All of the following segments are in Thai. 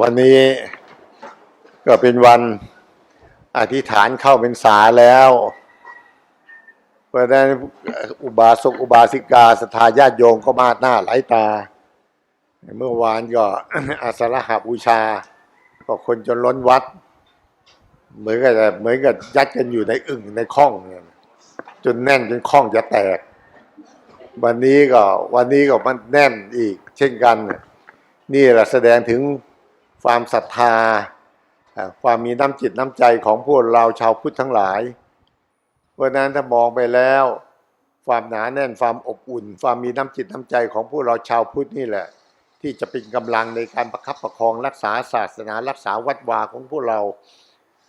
วันนี้ก็เป็นวันอธิษฐานเข้าเป็นษาแล้ว เพราะฉะนั้นอุบาสกอุบาสิกาสทาญาติโยมก็มาดหน้าหลายตา เมื่อวานก็อาสาฬหบูชา ก็คนจนล้นวัด เหมือนกับเหมือนกับยัดกันอยู่ในอึ่งในข้องจนแน่นจนข้องจะแตก วันนี้ก็วันนี้ก็มันแน่นอีก เช่นกันนี่ นี่แหละแสดงถึงความศรัทธา ความมีน้ำจิตน้ำใจของพวกเราชาวพุทธทั้งหลาย เพราะฉะนั้นถ้ามองไปแล้ว ความหนาแน่นความอบอุ่น ความมีน้ำจิตน้ำใจของพวกเราชาวพุทธนี่แหละ ที่จะเป็นกำลังในการประคับประคองรักษาศาสนารักษาวัดวาของพวกเรา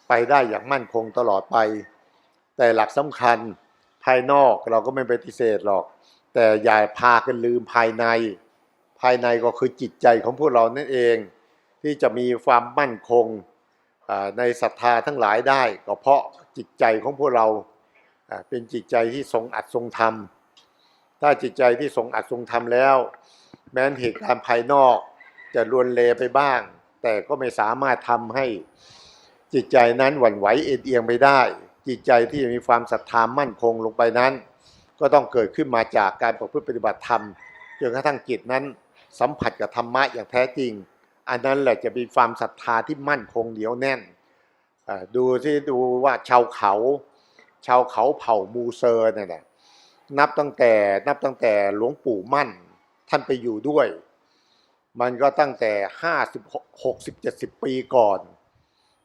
ไปได้อย่างมั่นคงตลอดไป แต่หลักสำคัญภายนอกเราก็ไม่ปฏิเสธหรอก แต่อย่าพากันลืมภายใน ภายในก็คือจิตใจของพวกเรานั่นเอง ที่จะมีความมั่นคงในศรัทธาทั้งหลายได้ ก็เพราะจิตใจของพวกเราอ่าเป็นจิตใจที่ทรงอัดทรงธรรม ถ้าจิตใจที่ทรงอัดทรงธรรมแล้ว แม้นเหตุการณ์ภายนอกจะลวนเลไปบ้าง แต่ก็ไม่สามารถทำให้จิตใจนั้นหวั่นไหวเอ็นเอียงไปได้ จิตใจที่มีความศรัทธามั่นคงลงไปนั้น ก็ต้องเกิดขึ้นมาจากการประพฤติปฏิบัติธรรมจนกระทั่งจิตนั้น สัมผัสกับธรรมะอย่างแท้จริง อันนั้นแหละจะมีความศรัทธาที่มั่นคงเหนียวแน่น ดูที่ดูว่าชาวเขา ชาวเขาเผ่ามูเซอร์เนี่ยนะนับตั้งแต่นับตั้งแต่หลวงปู่มั่น ท่านไปอยู่ด้วย มันก็ตั้งแต่ห้าสิบหกสิบเจ็ดสิบปีก่อน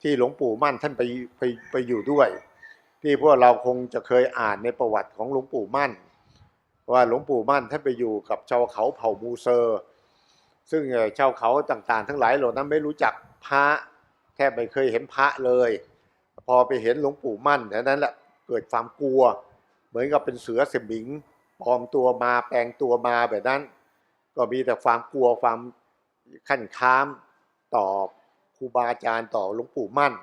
ที่หลวงปู่มั่นท่านไปไปไปอยู่ด้วย ที่พวกเราคงจะเคยอ่านในประวัติของหลวงปู่มั่น ว่าหลวงปู่มั่นท่านไปอยู่กับชาวเขาเผ่ามูเซอร์ ซึ่งชาวเขาต่างๆ ทั้งหลายเหล่านั้นไม่รู้จักพระแทบไม่เคยเห็นพระเลย พอไปเห็นหลวงปู่มั่นเท่นั้นแหละเกิดความกลัว เหมือนกับเป็นเสือเสมิงปลอมตัวมาแปลงตัวมาแบบนั้น ก็มีแต่ความกลัวความขั้นค้ามต่อครูบาอาจารย์ต่อหลวงปู่มั่น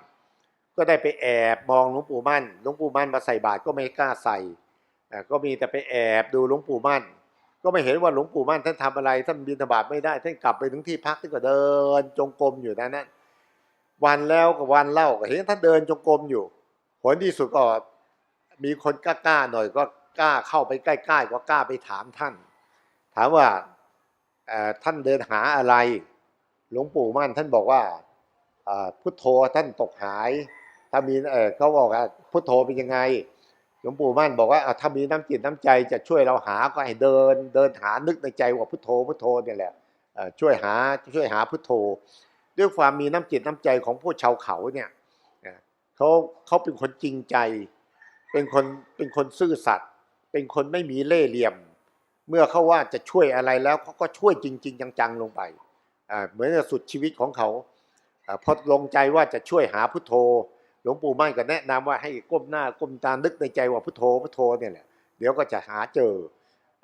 ก็ได้ไปแอบมองหลวงปู่มั่นหลวงปู่มั่นมาใส่บาตรก็ไม่กล้าใส่ก็มีแต่ไปแอบดูหลวงปู่มั่น ก็ไม่เห็นว่าหลวงปู่มั่นท่านทำอะไรท่านบิณฑบาตไม่ได้ท่านกลับไปถึงที่พักท่านก็เดิน จงกรมอยู่นั้นนั้นวันแล้วกับวันเล่าก็เห็นท่านเดินจงกรมอยู่ ผลที่สุดก็มีคนกล้าๆหน่อยก็กล้าเข้าไปใกล้ๆก็กล้าไปถามท่าน ถามว่าท่านเดินหาอะไร หลวงปู่มั่นท่านบอกว่าพุทโธท่านตกหายถ้ามีเออเขาบอกว่าพุทโธเป็นยังไง หลวงปู่มั่นบอกว่าถ้ามีน้ำจิตน้ำใจจะช่วยเราหาก็ให้เดิน เดินหานึกในใจว่าพุทโธพุทโธเนี่ยแหละช่วยหาช่วยหาพุทโธ ด้วยความมีน้ำจิตน้ำใจของพวกชาวเขาเนี่ยเขาเขาเป็นคนจริงใจ เป็นคนเป็นคนซื่อสัตย์เป็นคนไม่มีเล่ห์เหลี่ยม เมื่อเขาว่าจะช่วยอะไรแล้วเขาก็ช่วยจริง ๆ จังๆลงไปเหมือนกับสุดชีวิตของเขาอ่าพอลงใจว่าจะช่วยหาพุทโธ หลวงปู่มั่นก็แนะนำว่าให้ก้มหน้าก้มตานึกในใจว่าพุทโธพุทโธเนี่ยแหละเดี๋ยวก็จะหาเจอ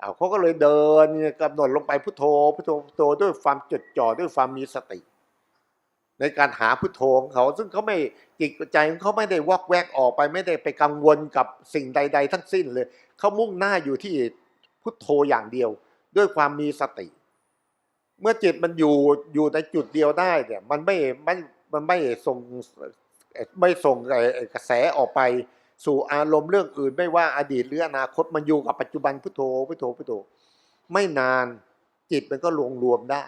อาเขาก็เลยเดินกำหนดลงไปพุทโธพุทโธพุทโธด้วยความจดจ่อด้วยความมีสติ ในการหาพุทโธของเขาซึ่งเขาไม่จิตใจของเขาไม่ได้วอกแวกออกไปไม่ได้ไปกังวลกับสิ่งใด ๆ ทั้งสิ้นเลยเขามุ่งหน้าอยู่ที่พุทโธอย่างเดียว ด้วยความมีสติ เมื่อจิตมันอยู่อยู่ในจุดเดียวได้เนี่ยมันไม่มันมันไม่ส่ง ไม่ส่งกระแสออกไปสู่อารมณ์เรื่องอื่น ไม่ว่าอดีตหรืออนาคตมันอยู่กับปัจจุบันพุทโธพุทโธพุทโธไม่นานจิตมันก็รวมรวมได้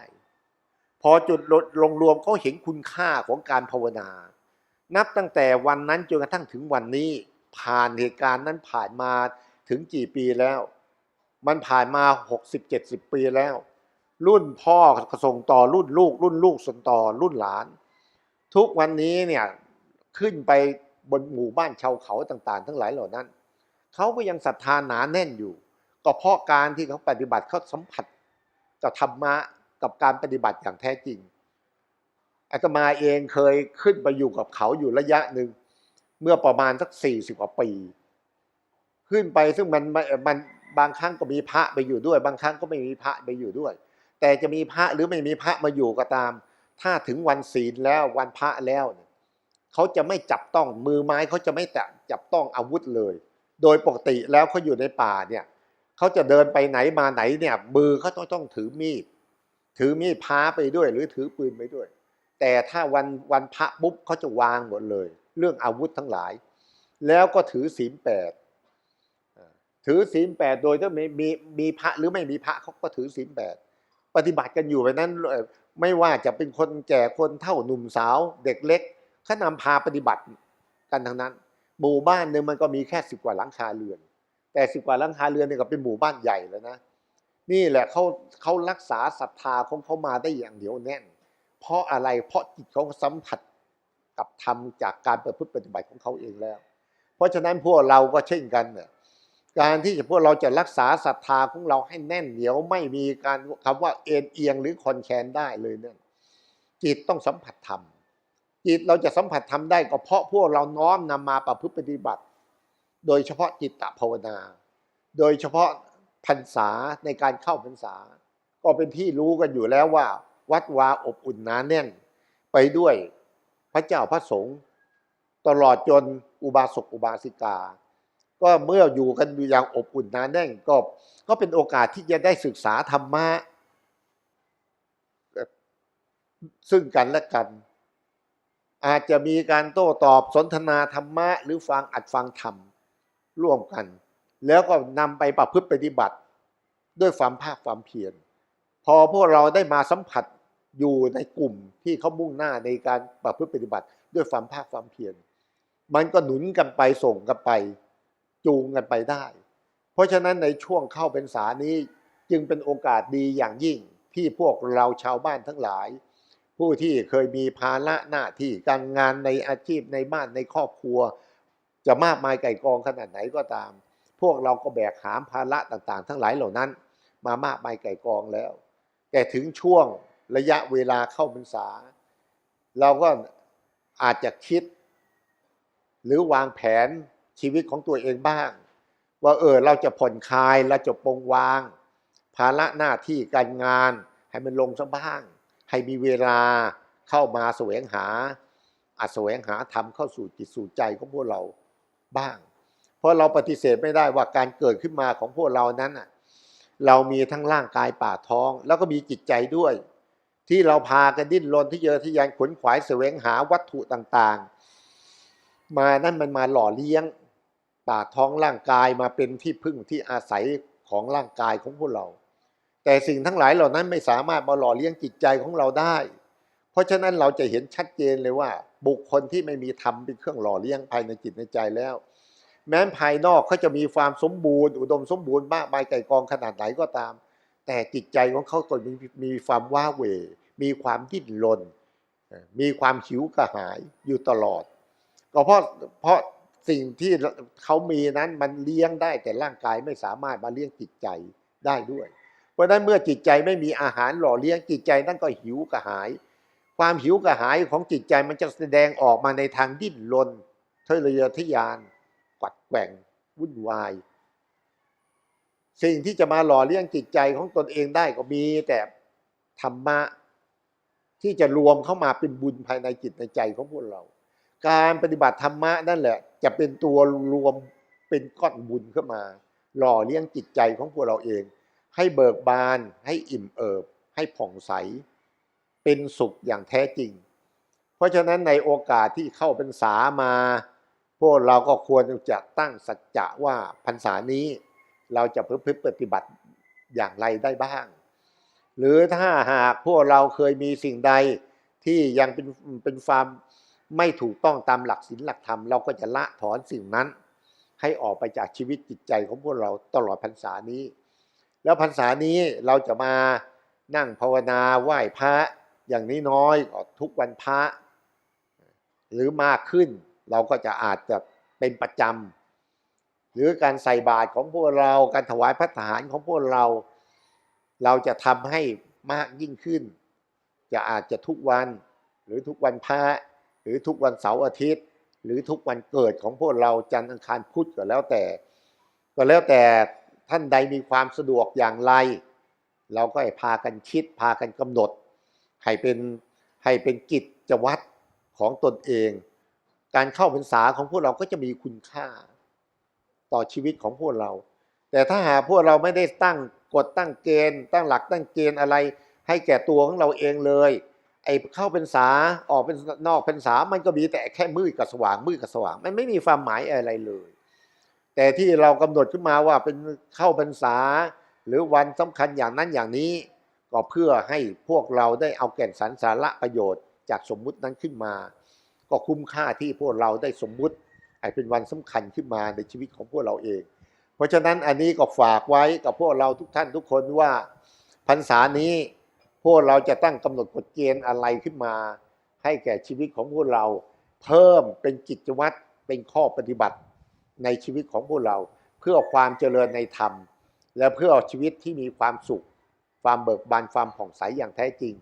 พอจุดลงรวมเขาเห็นคุณค่าของการภาวนา นับตั้งแต่วันนั้นจนกระทั่งถึงวันนี้ ผ่านเหตุการณ์นั้นผ่านมาถึงกี่ปีแล้ว มันผ่านมาหกสิบเจ็ดสิบปีแล้ว รุ่นพ่อส่งต่อรุ่นลูก รุ่นลูกส่งต่อรุ่นหลาน ทุกวันนี้เนี่ย ขึ้นไปบนหมู่บ้านชาวเขาต่างๆ ทั้งหลายเหล่านั้น เขาก็ยังศรัทธาหนาแน่นอยู่ ก็เพราะการที่เขาปฏิบัติเขาสัมผัสกับธรรมะกับการปฏิบัติอย่างแท้จริงอาตมาเองเคยขึ้นไปอยู่กับเขาอยู่ระยะหนึ่งเมื่อประมาณสักสี่สิบกว่าปี ขึ้นไปซึ่งมันมันมันบางครั้งก็มีพระไปอยู่ด้วย บางครั้งก็ไม่มีพระไปอยู่ด้วย แต่จะมีพระหรือไม่มีพระมาอยู่ก็ตาม ถ้าถึงวันศีลแล้ววันพระแล้ว เขาจะไม่จับต้องมือไม้เขาจะไม่แตะจับต้องอาวุธเลย โดยปกติแล้วเขาอยู่ในป่าเนี่ยเขาจะเดินไปไหนมาไหนเนี่ยมือเขาต้องต้องถือมีดถือมีดพระไปด้วย หรือถือปืนไปด้วย แต่ถ้าวันวันพระปุ๊บเขาจะวางหมดเลย เรื่องอาวุธทั้งหลาย แล้วก็ถือศีลแปดถือศีลแปดโดยถ้ามีมีมีพระหรือไม่มีพระเขาก็ถือศีลแปดปฏิบัติกันอยู่แบบนั้นไม่ว่าจะเป็นคนแก่คนเฒ่าหนุ่มสาว เด็กเล็ก เขานำพาปฏิบัติกันทั้งนั้น หมู่บ้านหนึ่งมันก็มีแค่สิบกว่าหลังคาเรือน แต่สิบกว่าหลังคาเรือนเนี่ยก็เป็นหมู่บ้านใหญ่แล้วนะนี่แหละเขาเขารักษาศรัทธาของเขามาได้อย่างเหนียวแน่น เพราะอะไรเพราะจิตเขาสัมผัสกับธรรมจากการประพฤติปฏิบัติของเขาเองแล้ว เพราะฉะนั้นพวกเราก็เช่นกันเนี่ยการที่จะพวกเราจะรักษาศรัทธาของเราให้แน่นเหนียวไม่มีการคำว่าเอ็นเอียงหรือคอนแคนได้เลยเนี่ยจิตต้องสัมผัสธรรม จิตเราจะสัมผัสธรรมได้ก็เพราะพวกเราน้อมนำมาประพฤติปฏิบัติ โดยเฉพาะจิตตภาวนา โดยเฉพาะพรรษาในการเข้าพรรษา ก็เป็นที่รู้กันอยู่แล้วว่า วัดวาอบอุ่นหนาแน่น ไปด้วยพระเจ้าพระสงฆ์ตลอดจนอุบาสกอุบาสิกา ก็เมื่ออยู่กันอยู่อย่างอบอุ่นหนาแน่นก็ก็เป็นโอกาสที่จะได้ศึกษาธรรมะซึ่งกันและกัน อาจจะมีการโต้ตอบสนทนาธรรมะ หรือฟังอัดฟังธรรมร่วมกัน แล้วก็นำไปประพฤติปฏิบัติ ด้วยความภาคความเพียรพอพวกเราได้มาสัมผัสอยู่ในกลุ่มที่เขามุ่งหน้าในการประพฤติปฏิบัติ ด้วยความภาคความเพียรมันก็หนุนกันไปส่งกันไป จูงกันไปได้ เพราะฉะนั้นในช่วงเข้าเป็นสานี้จึงเป็นโอกาสดีอย่างยิ่งที่พวกเราชาวบ้านทั้งหลาย ผู้ที่เคยมีภาระหน้าที่การงานในอาชีพในบ้านในครอบครัว จะมากมายไก่กองขนาดไหนก็ตาม พวกเราก็แบกหามภาระต่างๆ ทั้งหลายเหล่านั้น มามากมายไก่กองแล้ว แต่ถึงช่วงระยะเวลาเข้าพรรษา เราก็อาจจะคิด หรือวางแผนชีวิตของตัวเองบ้าง ว่าเออเราจะผ่อนคลายเราจะปลงวาง ภาระหน้าที่การงานให้มันลงซะบ้าง ให้มีเวลาเข้ามาแสวงหาอาจแสวงหาธรรมเข้าสู่จิตสู่ใจของพวกเราบ้าง เพราะเราปฏิเสธไม่ได้ว่าการเกิดขึ้นมาของพวกเรานั้นน่ะเรามีทั้งร่างกายป่าท้อง แล้วก็มีจิตใจด้วย ที่เราพากันดิ้นรนที่เยอะที่ยันขวนขวายแสวงหาวัตถุต่างๆ มานั่นมันมาหล่อเลี้ยงป่าท้องร่างกายมาเป็นที่พึ่งที่อาศัยของร่างกายของพวกเรา แต่สิ่งทั้งหลายเหล่านั้นไม่สามารถมาหล่อเลี้ยงจิตใจของเราได้ เพราะฉะนั้นเราจะเห็นชัดเจนเลยว่า บุคคลที่ไม่มีธรรมเป็นเครื่องหล่อเลี้ยงภายในจิตในใจแล้ว แม้ภายนอกเขาจะมีความสมบูรณ์ อุดมสมบูรณ์มากมายไก่กองขนาดไหนก็ตาม แต่จิตใจของเขาก็มีมีความว้าเหวมีความดิ้นรนมีความหิวกระหายอยู่ตลอด ก็เพราะเพราะสิ่งที่เขามีนั้นมันเลี้ยงได้แต่ร่างกายไม่สามารถมาเลี้ยงจิตใจได้ด้วย เพราะฉะนั้นเมื่อจิตใจไม่มีอาหารหล่อเลี้ยงจิตใจนั่นก็หิวกระหาย ความหิวกระหายของจิตใจมันจะแสดงออกมาในทางดิ้นรนทะเยอทะยานกัดแกว่งวุ่นวาย สิ่งที่จะมาหล่อเลี้ยงจิตใจของตนเองได้ก็มีแต่ธรรมะที่จะรวมเข้ามาเป็นบุญภายในจิตในใจของพวกเรา การปฏิบัติธรรมะนั่นแหละ จะเป็นตัวรวมเป็นก้อนบุญเข้ามา หล่อเลี้ยงจิตใจของพวกเราเอง ให้เบิกบาน ให้อิ่มเอิบ ให้ผ่องใส เป็นสุขอย่างแท้จริง เพราะฉะนั้นในโอกาสที่เข้าพรรษามา พวกเราก็ควรจะตั้งสัจจะว่าพรรษานี้เราจะพึ่งปฏิบัติอย่างไรได้บ้าง หรือถ้าหากพวกเราเคยมีสิ่งใดที่ยังเป็นเป็นความไม่ถูกต้องตามหลักศีลหลักธรรมเราก็จะละถอนสิ่งนั้น ให้ออกไปจากชีวิตจิตใจของพวกเราตลอดพรรษานี้ แล้วพรรษานี้เราจะมานั่งภาวนาไหว้พระอย่างนี้น้อยๆทุกวันพระ หรือมากขึ้นเราก็จะอาจจะเป็นประจำหรือการใส่บาตรของพวกเราการถวายพระทหารของพวกเรา เราจะทำให้มากยิ่งขึ้น จะอาจจะทุกวันหรือทุกวันพระหรือทุกวันเสาร์อาทิตย์ หรือทุกวันเกิดของพวกเราจันทร์อังคารพุธก็แล้วแต่ ก็แล้วแต่ ท่านใดมีความสะดวกอย่างไร เราก็ให้พากันคิดพากันกำหนด ให้เป็นให้เป็นกิจวัตรของตนเอง การเข้าพรรษาของพวกเราก็จะมีคุณค่า ต่อชีวิตของพวกเรา แต่ถ้าหากพวกเราไม่ได้ตั้งกฎตั้งเกณฑ์ ตั้งหลักตั้งเกณฑ์อะไร ให้แก่ตัวของเราเองเลย ไอ้เข้าเป็นษาออกเป็นนอกเป็นษามันก็มีแต่แค่มืดกับสว่างมืดกับสว่าง มันไม่มีความหมายอะไรเลย แต่ที่เรากำหนดขึ้นมาว่าเป็นเข้าพรรษา หรือวันสำคัญอย่างนั้นอย่างนี้ ก็เพื่อให้พวกเราได้เอาแก่นสารสาระประโยชน์จากสมมุตินั้นขึ้นมา ก็คุ้มค่าที่พวกเราได้สมมุติให้เป็นวันสำคัญขึ้นมาในชีวิตของพวกเราเอง เพราะฉะนั้นอันนี้ก็ฝากไว้กับพวกเราทุกท่านทุกคนว่าพรรษานี้พวกเราจะตั้งกำหนดกฎเกณฑ์อะไรขึ้นมา ให้แก่ชีวิตของพวกเราเพิ่มเป็นกิจวัตรเป็นข้อปฏิบัติ ในชีวิตของพวกเรา เพื่อความเจริญในธรรม และเพื่อชีวิตที่มีความสุข ความเบิกบานความผ่องใสอย่างแท้จริง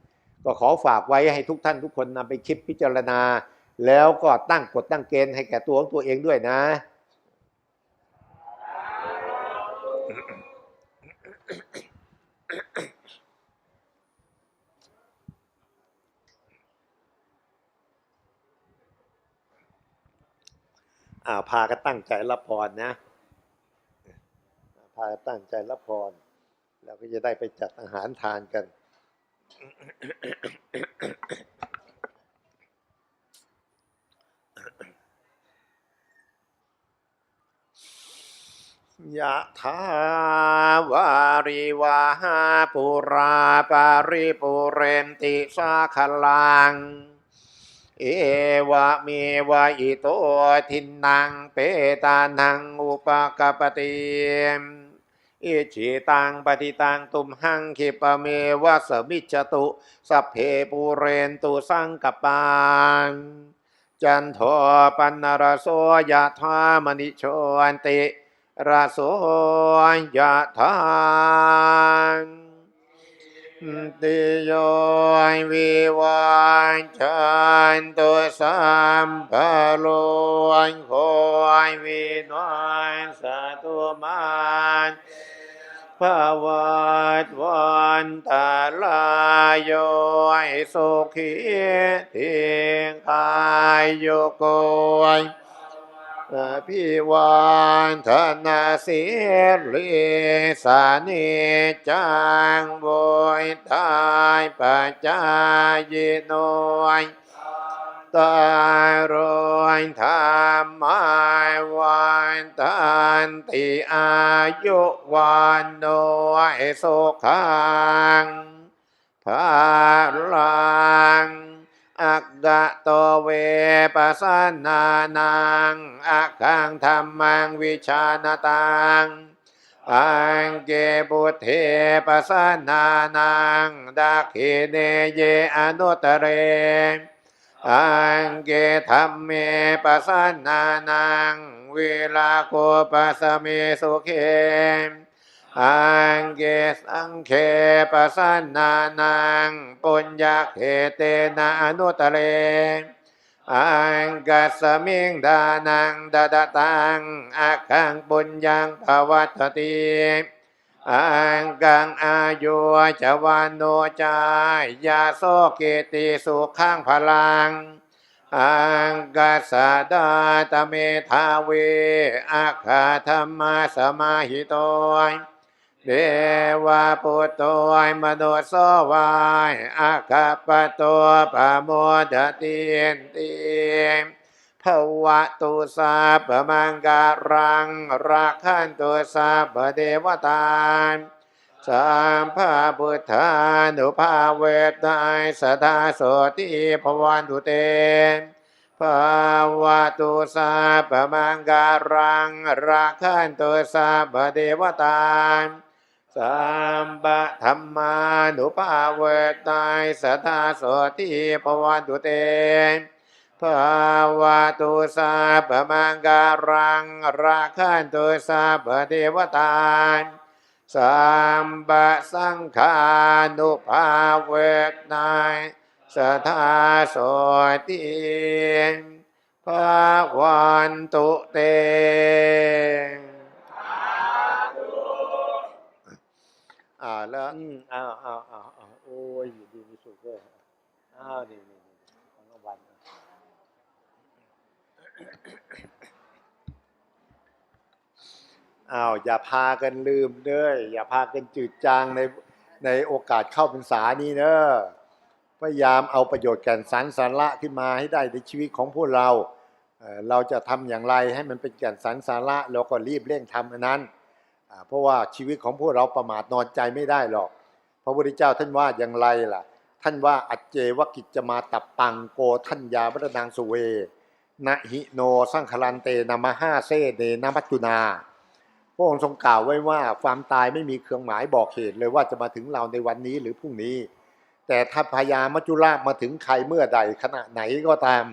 ก็ขอฝากไว้ให้ทุกท่านทุกคนนำไปคิดพิจารณา แล้วก็ตั้งกฎตั้งเกณฑ์ให้แก่ตัวของตัวเองด้วยนะ อ่าพากันตั้งใจรับพรนะพากันตั้งใจรับพรแล้วก็จะได้ไปจัดอาหารทานกัน ยะถาวาริวาหาปุราปาริปุเรนติสาคลัง เอวะเมวะอิโตทินังเปตานังอุปกปปติอิจิตังปฏิตังตุมหังคิปเมวะสมิจจตุสัพเพปูเรนตุสังกปานจันโทปันนรโสยะธามณิโชนติราโสยะธานติโยวิวัน จันตุสัมภโลนโคยวินวันสตุมานภาวัตวันตาลายโยสุขีทิกายโยโกย อภิวานธนาสิริสานิจังบยทายปัจจายโนยตายรอยธรรมายวันตันติอายุวันโนยสุขังภาลัง อักกะโตเวปัสนานังอักขังธรรมังวิชาณตังอังเกบุเทปัสนานังดักขิเนเยอนุตเรอังเกธรรมเมปัสนานังเวลาโคปัสสเมสุเข อังเกสังเคปสสนานังปุญญาเขเตนะอนุตเรอังกัสมิงดานังดาดตังอาคังปุญญังภวัตติอังกังอายุจวันโนจายาโสเกติสุขังพลังอังกัสดาตเมทาเวอาคาธรรมาสมาหิโตย เดวะปุตโตยมโนโสวายอาคาปโตปโมดตินติภวะตุสาปมังการังราคันตุสาปเดวตาสัมภาพุทธานุภาเวทายสทาโสติภวันตุเตภาวะตุสาปมังการังราคันตุสาปเดวตา สัมปะธรรมานุภาเวตายสทาโสติภวันตุเตภาวะตุสาปมังการังราคันตุสาปเทวตาสัมปะสังขานุภาเวตายสทาโสติภวันตุเต อ่าแล้วอืมอ้าวอ้าวอ้าวอ้าวโอ้ยอยู่ดีมีสุขด้วยอ้าวนี่นี่นี่ของรางวัลอ้าวอย่าพากันลืมเด้ออย่าพากันจืดจางในในโอกาสเข้าพรรษานี้เนอะพยายามเอาประโยชน์แก่นสารสาระขึ้นมาให้ได้ในชีวิตของพวกเราเอ่อเราจะทำอย่างไรให้มันเป็นแก่นสารสาระเราก็รีบเร่งทำอันนั้นอ่า เพราะว่าชีวิตของพวกเราประมาทนอนใจไม่ได้หรอก พระพุทธเจ้าท่านว่าอย่างไรล่ะ ท่านว่าอัจเจวกิจจะมาตับปังโกทัญญาวัฒนางสุเวนะหิโนสังคลันเตนามาห้าเซเดนามัจจุนาพระองค์ทรงกล่าวไว้ว่าความตายไม่มีเครื่องหมายบอกเหตุเลยว่าจะมาถึงเราในวันนี้หรือพรุ่งนี้ แต่ถ้าพญามัจจุราชมาถึงใครเมื่อใดขณะไหนก็ตาม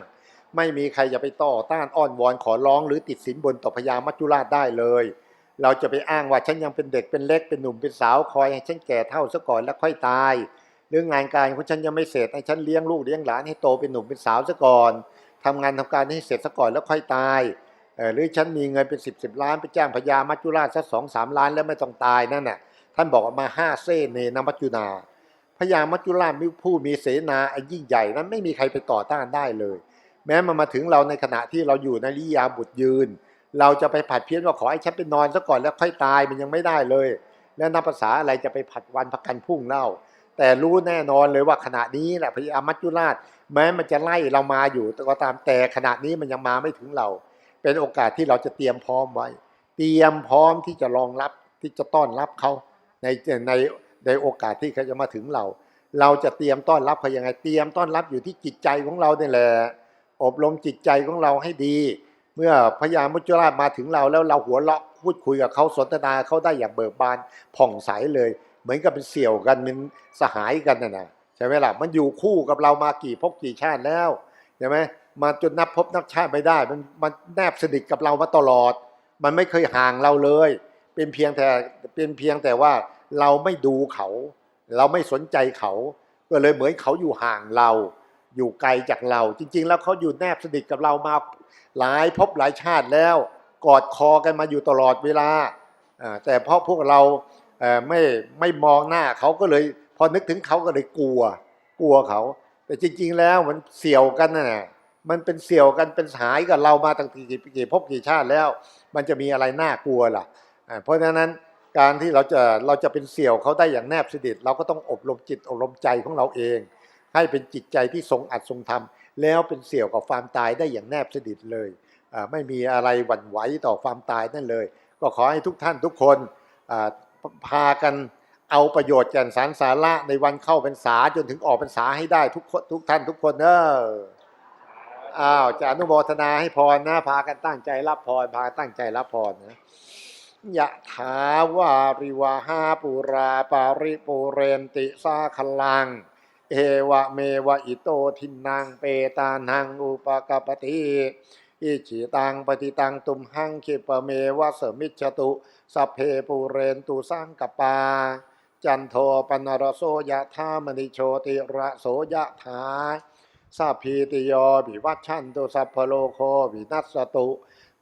ไม่มีใครจะไปต่อต้านอ้อนวอนขอร้องหรือติดสินบนต่อพญามัจจุราชได้เลย เราจะไปอ้างว่าฉันยังเป็นเด็กเป็นเล็กเป็นหนุ่มเป็นสาวคอยให้ฉันแก่เท่าซะก่อนแล้วค่อยตายเรื่องงานการของฉันยังไม่เสร็จให้ฉันเลี้ยงลูกเลี้ยงหลานให้โตเป็นหนุ่มเป็นสาวซะก่อนทำงานทำการให้เสร็จซะก่อนแล้วค่อยตายหรือฉันมีเงินเป็นสิบสิบล้านไปจ้างพญามัจจุราชสักสองสามล้านแล้วไม่ต้องตายนั่นน่ะท่านบอกมาห้าเซเนนมัจจุนาพญามัจจุราชมีผู้มีเสนาอันยิ่งใหญ่นั้นไม่มีใครไปต่อต้านได้เลย แม้มันมาถึงเราในขณะที่เราอยู่ในริยาบุตรยืน เราจะไปผัดเพี้ยนว่าขอให้ฉันไปนอนซะก่อนแล้วค่อยตายมันยังไม่ได้เลย แล้วนับภาษาอะไรจะไปผัดวันประกันพุ่งเล่า แต่รู้แน่นอนเลยว่าขณะนี้แหละพญามัจจุราช แม้มันจะไล่เรามาอยู่แต่ก็ตามแต่ขณะนี้มันยังมาไม่ถึงเรา เป็นโอกาสที่เราจะเตรียมพร้อมไว้ เตรียมพร้อมที่จะรองรับที่จะต้อนรับเขาในในในโอกาสที่เขาจะมาถึงเรา เราจะเตรียมต้อนรับเขายังไงเตรียมต้อนรับอยู่ที่จิตใจของเราเนี่ยแหละอบรมจิตใจของเราให้ดี เมื่อพญามุจราชมาถึงเราแล้วเราหัวเราะพูดคุยกับเขาสนทนาเขาได้อย่างเบิกบานผ่องใสเลย เหมือนกับเป็นเสี่ยวกันเป็นสหายกันน่ะนะใช่ไหมล่ะมันอยู่คู่กับเรามากี่ภพกี่ชาติแล้วใช่ไหมมาจนนับภพนับชาติไม่ได้ มันมันแนบสนิทกับเรามาตลอด มันไม่เคยห่างเราเลย เป็นเพียงแต่เป็นเพียงแต่ว่าเราไม่ดูเขา เราไม่สนใจเขาก็เลยเหมือนเขาอยู่ห่างเรา อยู่ไกลจากเรา จริง ๆ แล้วเขาอยู่แนบสนิทกับเรามา หลายภพหลายชาติแล้วกอดคอกันมาอยู่ตลอดเวลา แต่เพราะพวกเราไม่ไม่มองหน้าเขาก็เลยพอนึกถึงเขาก็เลยกลัว กลัวเขา แต่จริง ๆ แล้วมันเสี่ยวกันนะ่ะมันเป็นเสี่ยวกันเป็นสายกับเรามาตั้งกี่กี่ภพกี่ชาติแล้ว มันจะมีอะไรน่ากลัวล่ะ เพราะฉะนั้นการที่เราจะเราจะเป็นเสี่ยวเขาได้อย่างแนบสนิทเราก็ต้องอบรมจิตอบรมใจของเราเอง ให้เป็นจิตใจที่ทรงอัดทรงธรรม แล้วเป็นเสี่ยวกับความตายได้อย่างแนบสนิทเลย ไม่มีอะไรหวั่นไหวต่อความตายนั่นเลย ก็ขอให้ทุกท่านทุกคนพากันเอาประโยชน์แก่นสารสาระในวันเข้าพรรษาจนถึงออกพรรษาให้ได้ทุกคนทุกท่านทุกคนเนอะอ้าวจะอนุโมทนาให้พรนะพากันตั้งใจรับพรพากันตั้งใจรับพรนะยะถาวาริวาหาปุราปาริปุเรนติสาคลัง เอวะเมวะอิโตทินังเปตานังอุปกปปติอิจิตังปฏิตังตุมหังคิปะเมวะเสมิจฉตุสัพเพปุเรนตุสังกปา จันโทปนรโสยะธามณิโชติระโสยะถาสัพพีติโยวิวัชชันตุสัพพโลโควินัสสตุ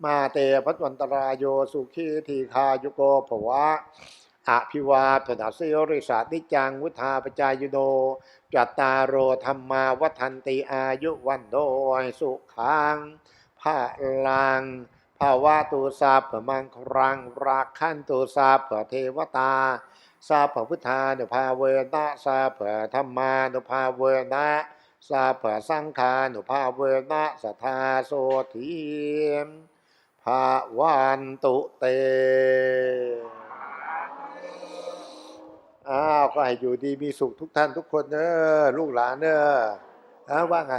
มาเตพัตวันตรายโยสุขีทีคายุโกภวะ อภิวาทนาสิริสานิจังวุธาปจายโนจัตตารโรธรรมาวัฒนติอายุวันโดยสุขังภาลังภาวะตุสาเผมังครังรักขันตุสาเผเทวตาสาเผพุทธานุภาเวนะสาเผธรรมานุภาเวนะสาเผสังฆานุภาเวนะสัทธาโสทีมภาวันตุเต อ้าวก็ให้อยู่ดีมีสุขทุกท่านทุกคนเนอะลูกหลานเนอะฮะว่าไง